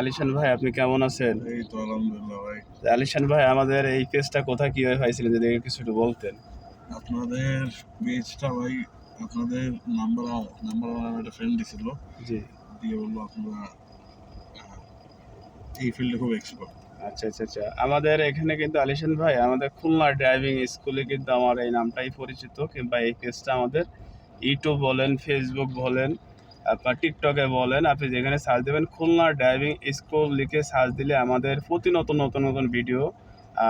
আলিশান ভাই আপনি কেমন আছেন? এই তো আলহামদুলিল্লাহ ভাই। আলিশান ভাই আমাদের এই পেজটা কোথায় কীভাবে পাইছিলেন যদি কিছু একটু বলতেন। আপনাদের পেজটা ভাই আপনাদের নাম্বার নাম্বার আমার একটা ফ্রেন্ড দিছিল। জি। দিয়ে বলল আপনারা এই ফিল্ডে খুব এক্সপার্ট আচ্ছা আচ্ছা আচ্ছা। আমাদের এখানে কিন্তু আলিশান ভাই আমাদের খুলনা ড্রাইভিং স্কুলে কিন্তু আমার এই নামটাই পরিচিত। কিংবা এই পেজটা আমাদের ইউটিউব বলেন ফেসবুক বলেন আপনার টিকটকে বলেন, আপনি যেখানে সার্চ দেবেন, খুলনা ড্রাইভিং স্কুল লিখে সার্চ দিলে আমাদের প্রতি নতুন নতুন নতুন ভিডিও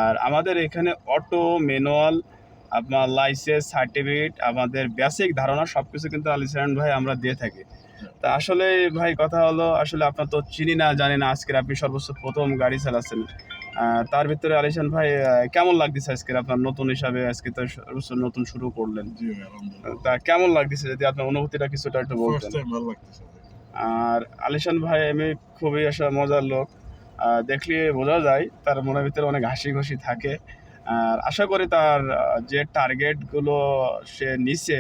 আর আমাদের এখানে অটো ম্যানুয়াল আপনার লাইসেন্স সার্টিফিকেট আমাদের বেসিক ধারণা সব কিছু কিন্তু আলিশান ভাই আমরা দিয়ে থাকি। তা আসলে ভাই কথা হলো, আসলে আপনার তো চিনি না, জানি না, আজকের আপনি সর্বোচ্চ প্রথম গাড়ি চালাচ্ছেন। তার ভিতরে আলিশান ভাই কেমন লাগতেছে আজকের আপনার নতুন হিসাবে? আজকে তো নতুন শুরু করলেন। জি আলহামদুলিল্লাহ। তা কেমন লাগতেছে যদি আপনার অনুভূতিটা কিছুটা একটু বলতেন? ভালো আর আলিশান ভাই আমি খুবই আসলে মজার লোক। দেখলে বোঝা যায় তার মনের ভিতরে অনেক হাসি খুশি থাকে। আর আশা করি তার যে টার্গেটগুলো সে নিচ্ছে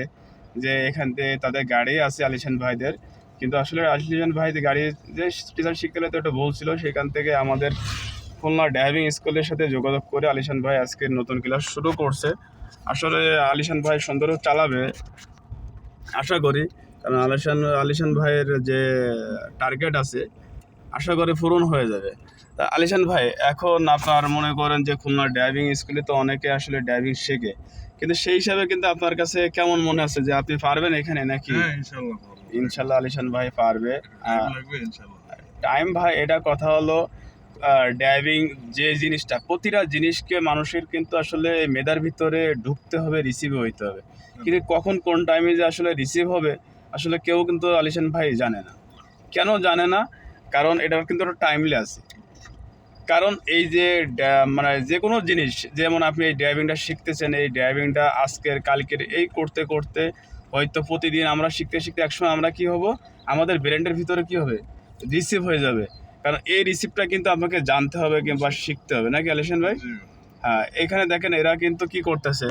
যে এখান থেকে তাদের গাড়ি আছে আলিশান ভাইদের। কিন্তু আসলে আলিশান ভাই গাড়ি যে টিচার শিখতে তো একটা বলছিল সেখান থেকে আমাদের খুলনা ড্রাইভিং স্কুলের সাথে যোগাযোগ করে আলিশান ভাই আজকে নতুন ক্লাস শুরু করছে। আসলে আলিশান ভাই সুন্দর চালাবে আশা করি। কারণ আলিশান আলিশান ভাইয়ের যে টার্গেট আছে আশা করি পূরণ হয়ে যাবে। তা আলিশান ভাই এখন আপনার মনে করেন যে খুলনা ড্রাইভিং স্কুলে তো অনেকে আসলে ড্রাইভিং শেখে। কিন্তু সেই হিসাবে কিন্তু আপনার কাছে কেমন মনে আছে যে আপনি পারবেন এখানে নাকি? হ্যাঁ। ইনশাল্লাহ আলিশান ভাই পারবে। ইনশাআল্লাহ টাইম ভাই এটা কথা হলো ড্রাইভিং যে জিনিসটা প্রতিটা জিনিসকে মানুষের কিন্তু আসলে মেধার ভিতরে ঢুকতে হবে রিসিভ হইতে হবে। কিন্তু কখন কোন টাইমে যে আসলে রিসিভ হবে আসলে কেউ কিন্তু আলিশান ভাই জানে না। কেন জানে না? কারণ এটার কিন্তু একটা টাইমলি আছে। কারণ এই যে মানে যে কোনো জিনিস যেমন আপনি এই ড্রাইভিংটা শিখতেছেন এই ড্রাইভিংটা আজকের কালকের এই করতে করতে হয়তো প্রতিদিন আমরা শিখতে শিখতে একসময় আমরা কি হব? আমাদের ব্রেন্ডের ভিতরে কি হবে? রিসিভ হয়ে যাবে। কারণ এই রিসিপ্টটা কিন্তু আপনাকে জানতে হবে কিংবা শিখতে হবে। নাকি আলিশান ভাই? হ্যাঁ এখানে দেখেন এরা কিন্তু কি করতেছে?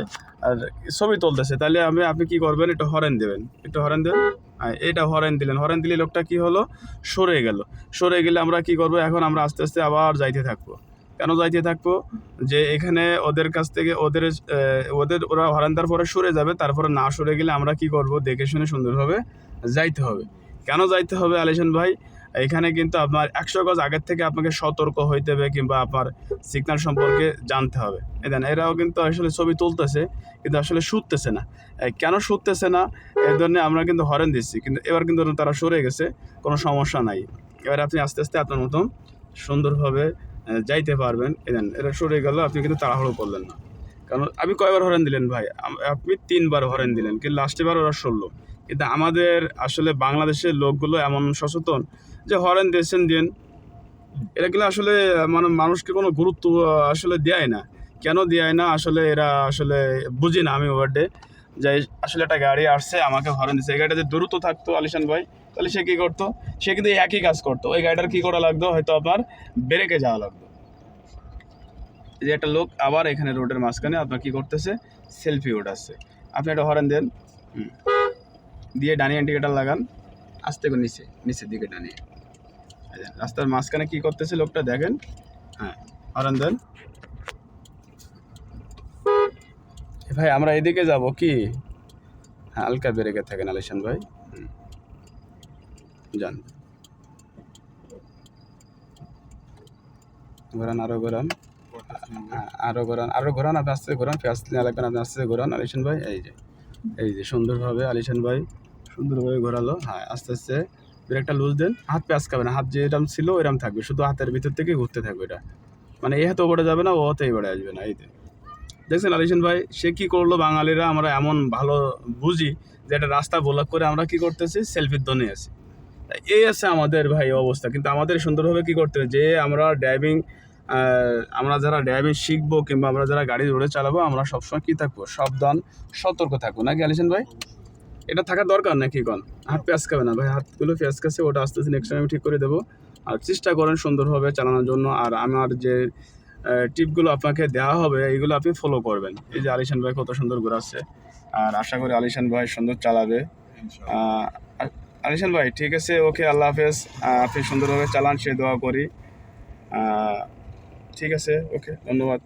আর ছবি তুলতেছে। তাহলে আমি আপনি কি করবেন? একটু হরেন দেবেন। একটু হরেন দেবেন হ্যাঁ এটা হরেন দিলেন। হরেন দিলে লোকটা কি হলো? সরে গেল। সরে গেলে আমরা কি করব? এখন আমরা আস্তে আস্তে আবার যাইতে থাকব। কেন যাইতে থাকব? যে এখানে ওদের কাছ থেকে ওদের ওদের ওরা হরেন দেওয়ার পরে সরে যাবে। তারপরে না সরে গেলে আমরা কি করব? দেখে শুনে সুন্দরভাবে যাইতে হবে। কেন যাইতে হবে আলিশান ভাই? এখানে কিন্তু আপনার একশো গজ আগের থেকে আপনাকে সতর্ক হইতে হবে কিংবা আপনার সিগন্যাল সম্পর্কে জানতে হবে। দেন, এরাও কিন্তু আসলে ছবি তুলতেছে, কিন্তু আসলে শুটতেছে না। কেন শুটতেছে না? এই জন্য আমরা কিন্তু হরেন দিচ্ছি, কিন্তু এবার কিন্তু তারা সরে গেছে, কোনো সমস্যা নাই। এবার আপনি আস্তে আস্তে আপনার মতন সুন্দরভাবে যাইতে পারবেন। এই দেন, এরা সরে গেল, আপনি কিন্তু তাড়াহুড়ো করলেন না। কারণ আপনি কয়বার হরেন দিলেন ভাই? আপনি তিনবার হরেন দিলেন, কিন্তু লাস্টে বার ওরা সরলো। কিন্তু আমাদের আসলে বাংলাদেশের লোকগুলো এমন সচেতন যে হরেন দিয়েছেন দিন, এরা কিন্তু আসলে মানে মানুষকে কোনো গুরুত্ব আসলে দেয় না। কেন দেয় না? আসলে এরা আসলে বুঝি না আমি ওয়ার্ডে যে আসলে একটা গাড়ি আসছে, আমাকে হরেন দিচ্ছে এই গাড়িটা যে দ্রুত থাকতো আলিশান ভাই। তাহলে সে কী করতো? সে কিন্তু একই কাজ করতো। ওই গাড়িটার কী করা লাগতো? হয়তো আপনার ব্রেকে যাওয়া লাগতো। যে একটা লোক আবার এখানে রোডের মাঝখানে আপনার কী করতেছে? সেলফি ওঠাচ্ছে আপনি একটা হরেন দেন। হুম। দিয়ে ডানি ইন্ডিকেটার লাগান। আস্তে করে নিচে নিচের দিকে ডানিয়ে রাস্তার মাঝখানে কি করতেছে লোকটা দেখেন? হ্যাঁ হরেন দেন। ভাই আমরা এদিকে যাব কি? হ্যাঁ হালকা বেরেকে থাকেন আলিশান ভাই। যান। ঘোরান আরও ঘোরান। হ্যাঁ, আরও ঘোরান আরও ঘোরান আপনি আস্তে ঘোরান লাগবেন আপনি আস্তে ঘোরান আলিশান ভাই। এই যে এই যে সুন্দরভাবে আলিশান ভাই। সুন্দরভাবে ঘোরালো। হ্যাঁ আস্তে আস্তে ব্রেকটা লুজ দেন। হাত প্যাঁচ খাবে না, হাত যেরকম ছিল ওইরকম থাকবে। শুধু হাতের ভিতর থেকে ঘুরতে থাকবে এটা। মানে এই হাতে ওপরে যাবে না, ও হাতে এবারে আসবে না, এই যে। দেখছেন আলিশান ভাই, সে কি করল বাঙালিরা? আমরা এমন ভালো বুঝি যে একটা রাস্তা ব্লক করে আমরা কি করতেছি? সেলফির দনে আছি। এই আছে আমাদের ভাই অবস্থা। কিন্তু আমাদের সুন্দরভাবে কি করতে যে আমরা ড্রাইভিং আমরা যারা ড্রাইভিং শিখব কিংবা আমরা যারা গাড়ি রোডে চালাবো, আমরা সবসময় কী থাকব? সাবধান, সতর্ক থাকব। নাকি আলিশান ভাই? এটা থাকা দরকার নাকি কোন? হাত পেঁয়াজ খাবে না ভাই। হাতগুলো পেঁয়াজ কাছে ওটা আস্তে আস্তে নেক্সট টাইম ঠিক করে দেবো। আর চেষ্টা করেন সুন্দরভাবে চালানোর জন্য। আর আমার যে টিপগুলো আপনাকে দেওয়া হবে এইগুলো আপনি ফলো করবেন। এই যে আলিশান ভাই কত সুন্দর ঘোরাচ্ছে। আর আশা করি আলিশান ভাই সুন্দর চালাবে। আনিশান ভাই ঠিক আছে ওকে আল্লাহ হাফেজ। আপনি সুন্দরভাবে চালান সে দোয়া করি। ঠিক আছে ওকে ধন্যবাদ।